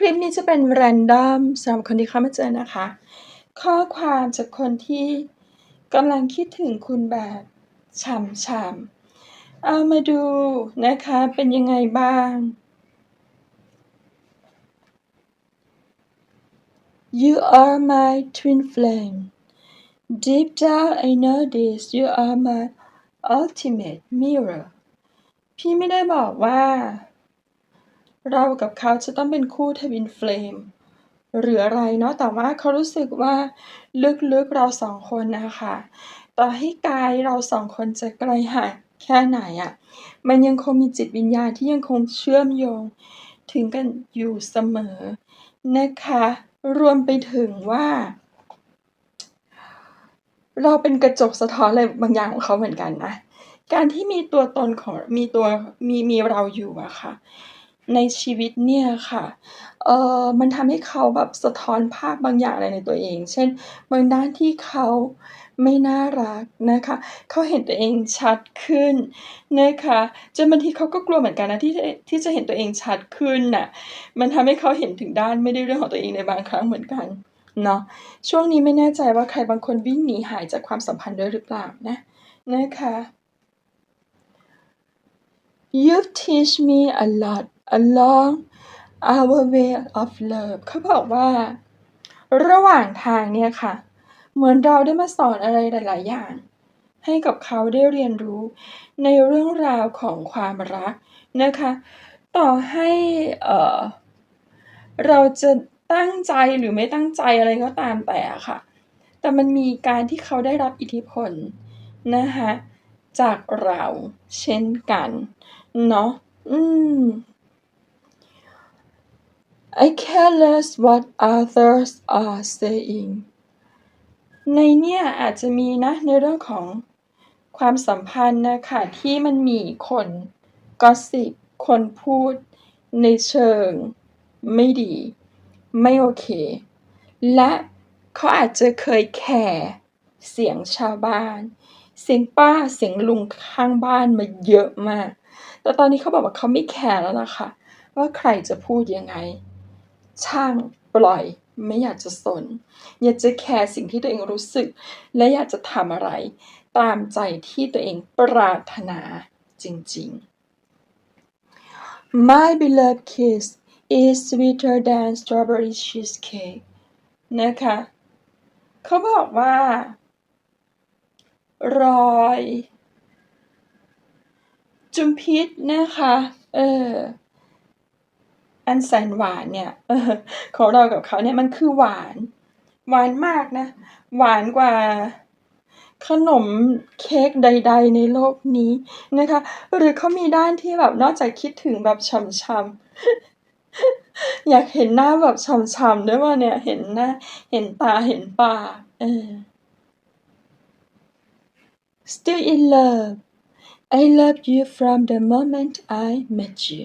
คลิปนี้จะเป็นแรนดอมสำหรับคนที่เข้ามาเจอนะคะ ข้อความจากคนที่กำลังคิดถึงคุณแบบฉ่ำๆเอามาดูนะคะเป็นยังไงบ้าง You are my twin flame Deep down I know this you are my ultimate mirror พี่ไม่ได้บอกว่า เรากับเขาจะต้องเป็นคู่ทวินเฟลมหรืออะไรเนาะแต่ว่าเขารู้สึกว่าลึกๆเราสองคนนะคะต่อให้กายเราสองคนจะไกลห่างแค่ไหนอะมันยังคงมีจิตวิญญาณที่ยังคงเชื่อมโยง ถึงกันอยู่เสมอนะคะ รวมไปถึงว่า เราเป็นกระจกสะท้อนอะไรบางอย่างของเขาเหมือนกันนะการที่มีตัวตนของมีตัวมีมีเราอยู่อะค่ะ ในชีวิตเนี่ยค่ะ เอ่อ มันทำให้เขาแบบสะท้อนภาพบางอย่างอะไรในตัวเอง เช่น บางด้านที่เขาไม่น่ารักนะคะ เขาเห็นตัวเองชัดขึ้นนะคะ จนบางทีเขาก็กลัวเหมือนกันนะ ที่จะ ที่จะเห็นตัวเองชัดขึ้นน่ะ มันทำให้เขาเห็นถึงด้านไม่ได้เรื่องของตัวเองในบางครั้งเหมือนกันเนาะ ช่วงนี้ไม่แน่ใจว่าใครบางคนวิ่งหนีหายจากความสัมพันธ์ด้วยหรือเปล่านะ นะคะ You've teach me a lot along our way of love เขาบอกว่า ระหว่างทางเนี่ยค่ะ เหมือนเราได้มาสอนอะไรหลาย ๆ อย่าง ให้กับเขาได้เรียนรู้ในเรื่องราวของความรักนะคะ ต่อให้เอ่อเราจะตั้งใจหรือไม่ตั้งใจอะไรก็ตามแต่ค่ะ แต่มันมีการที่เขาได้รับอิทธิพลนะคะจากเราเช่นกัน เนาะอืม I care less what others are saying ในเนี่ยอาจจะมีนะในเรื่องของความสัมพันธ์นะคะที่มันมีคน gossip คนพูดในเชิงไม่ดี ไม่โอเค และเขาอาจจะเคยแคร์เสียงชาวบ้าน เสียงป้าเสียงลุงข้างบ้านมาเยอะมาก แต่ตอนนี้เขาบอกว่าเขาไม่แคร์แล้วล่ะคะว่าใครจะพูดยังไง ช่างปล่อย ไม่อยากจะสน อยากจะแคร์สิ่งที่ตัวเองรู้สึก และอยากจะทำอะไร ตามใจที่ตัวเองปรารถนาจริงๆ My beloved kiss is sweeter than strawberry cheesecake นะคะเขาบอกว่า รอย จุมพิษนะคะ เออ อันแสนหวานเนี่ยออของเรากับเขาเนี่ยมันคือหวาน หวานมากนะ หวานกว่าขนมเค้กใด ๆ ในโลกนี้นะคะ หรือเขามีด้านที่แบบนอกจากคิดถึงแบบฉ่ำๆอยากเห็นหน้าแบบฉ่ำๆด้วยเปล่าเนี่ยเห็นหน้า เห็นตาเห็นปากเออ Still in love I loved you from the moment I met you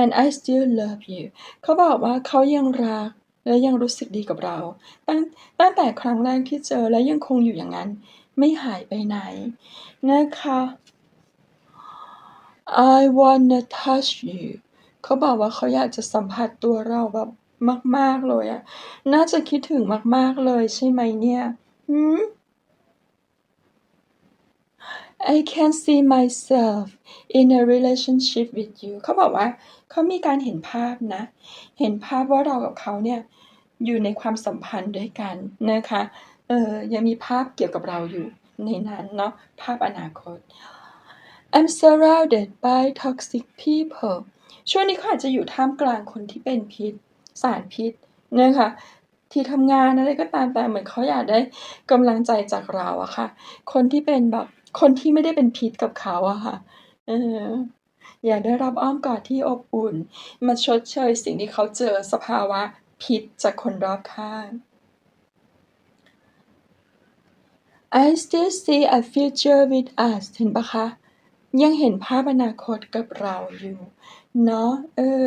and I still love you เขาบอกว่าเขายังรักและยังรู้สึกดีกับเรา ตั้งตั้งแต่ครั้งแรกที่เจอและยังคงอยู่อย่างนั้น ไม่หายไปไหน นะคะ I wanna touch you เขาบอกว่าเขาอยากจะสัมผัสตัวเราแบบมาก ๆ เลยอะน่าจะคิดถึงมาก ๆ เลยใช่ไหมเนี่ย หือ I can see myself in a relationship with you เขาบอกว่าเขามีการเห็นภาพนะ เห็นภาพว่าเรากับเขาเนี่ย อยู่ในความสัมพันธ์ด้วยกันนะคะ เออยังมีภาพเกี่ยวกับเราอยู่ในนั้นเนาะภาพอนาคต I'm surrounded by toxic people ช่วงนี้เขาอาจจะอยู่ท่ามกลางคนที่เป็นพิษ สารพิษนะคะที่ทำงานอะไรก็ตามแต่เหมือนเขาอยากได้กำลังใจจากเราอะค่ะ คนที่เป็นแบบ คนที่ไม่ได้เป็นพิษกับเขาอะค่ะ เออ อยากได้รับอ้อมกอดที่อบอุ่น มาชดเชยสิ่งที่เขาเจอสภาวะพิษจากคนรอบข้าง I still see a future with us เห็นปล่าคะ ยังเห็นภาพอนาคตกับเราอยู่ เนาะเออ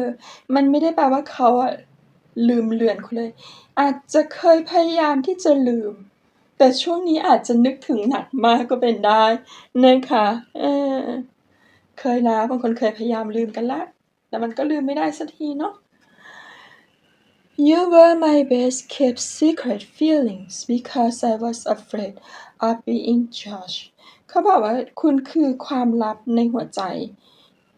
มันไม่ได้แปลว่าเขาอะลืมเลือนคุณเลย อาจจะเคยพยายามที่จะลืม แต่ช่วงนี้อาจจะนึกถึงหนักมากก็เป็นได้นะคะ เออ เคยแล้วบางคนเคยพยายามลืมกันล้วแต่มันก็ลืมไม่ได้สักทีเนาะ You were my best kept secret feelings because I was afraid of being judged เขาบอกว่าคุณคือความลับในหัวใจ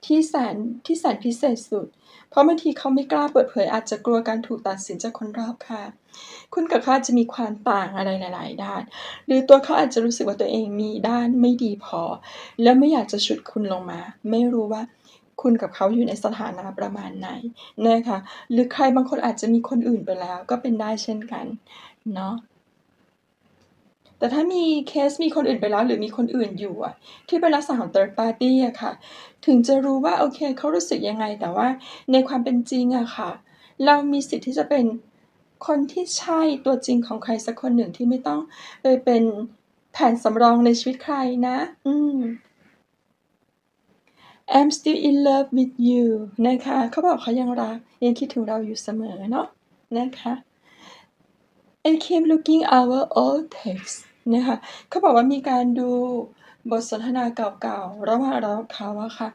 ที่แสนที่แสนพิเศษสุด เพราะบางทีเขาไม่กล้าเปิดเผย อาจจะกลัวการถูกตัดสินจากคนรอบข้าคุณกับเขาอาจจะมีความต่างอะไรหลาย ๆ ด้าน หรือตัวเขาอาจจะรู้สึกว่าตัวเองมีด้านไม่ดีพอ แล้วไม่อยากจะฉุดคุณลงมา ไม่รู้ว่าคุณกับเขาอยู่ในสถานะประมาณไหนนะคะ หรือใครบางคนอาจจะมีคนอื่นไปแล้ว ก็เป็นได้เช่นกันเนาะ แต่ถ้ามีเคสมีคนอื่นไปแล้วหรือมีคนอื่นอยู่อะที่เป็นลักษณะของ third party อะค่ะ ถึงจะรู้ว่าโอเคเขารู้สึกยังไง แต่ว่าในความเป็นจริงอะค่ะ เรามีสิทธิ์ที่จะเป็นคนที่ใช่ตัวจริงของใครสักคนหนึ่งที่ไม่ต้องไปเป็นแผนสำรองในชีวิตใครนะ อืม I'm still in love with you นะคะ เขาบอกเขายังรัก ยังคิดถึงเราอยู่เสมอเนาะนะคะ I keep looking our old text นะคะ เขาบอกว่ามีการดูบทสนทนาเก่าๆ ระหว่างเราเขาอะค่ะ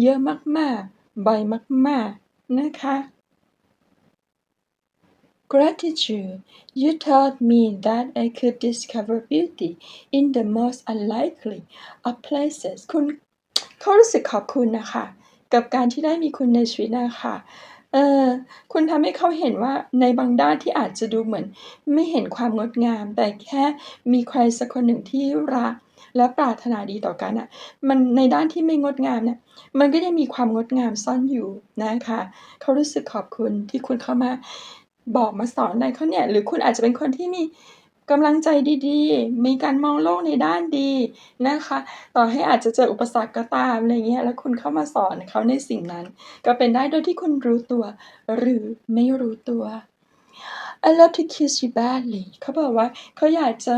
เยอะมากๆ บ่อยมากๆ นะคะ Gratitude you taught me that I could discover beauty in the most unlikely of places คุณเขารู้สึกขอบคุณนะคะ กับการที่ได้มีคุณในชีวิตนะคะ เออ คุณทำให้เขาเห็นว่าในบางด้านที่อาจจะดูเหมือนไม่เห็นความงดงาม แต่แค่มีใครสักคนหนึ่งที่รัก และปรารถนาดีต่อกันน่ะ มันในด้านที่ไม่งดงามเนี่ย มันก็ยังมีความงดงามซ่อนอยู่นะคะ เขารู้สึกขอบคุณที่คุณเข้ามาบอกมาสอนอะไรเขาเนี่ย หรือคุณอาจจะเป็นคนที่มี กำลังใจดี ๆ มีการมองโลกในด้านดีนะคะ ต่อให้อาจจะเจออุปสรรคก็ตามอะไรเงี้ย แล้วคุณเข้ามาสอนเขาในสิ่งนั้น ก็เป็นได้โดยที่คุณรู้ตัว หรือไม่รู้ตัว I love to kiss you badly เขาบอกว่าเขาอยากจะ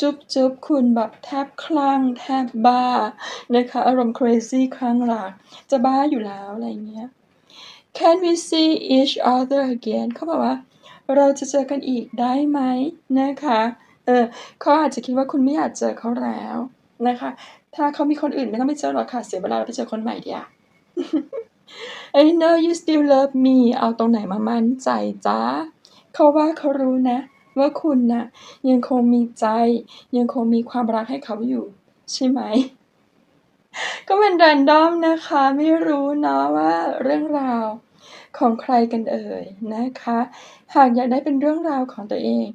จุ๊บๆคุณแบบแทบคลั่งแทบบ้านะคะอารมณ์ crazy คลั่งรักจะบ้าอยู่แล้วอะไรเงี้ย Can we see each other again เขาบอกว่า เราจะเจอกันอีกได้ไหมนะคะเออเขาอาจจะคิดว่าคุณไม่อยากเจอเขาแล้วนะคะ ถ้าเขามีคนอื่นไม่ต้องไปเจอหรอกค่ะเสียเวลาไปเจอคนใหม่ดีกว่า I know you still love me เอาตรงไหนมามั่นใจจ๊ะเขาว่าเขารู้นะ ว่าคุณน่ะยังคงมีใจ ยังคงมีความรักให้เขาอยู่ ใช่ไหม ก็เป็น random นะคะ ไม่รู้เนาะว่าเรื่องราว ของใครกันเอ่ยนะคะ หากอยากได้เป็นเรื่องราวของตัวเอง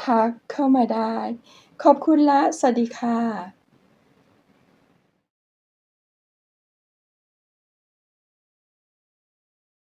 ทักเข้ามาได้ ขอบคุณและสวัสดีค่ะ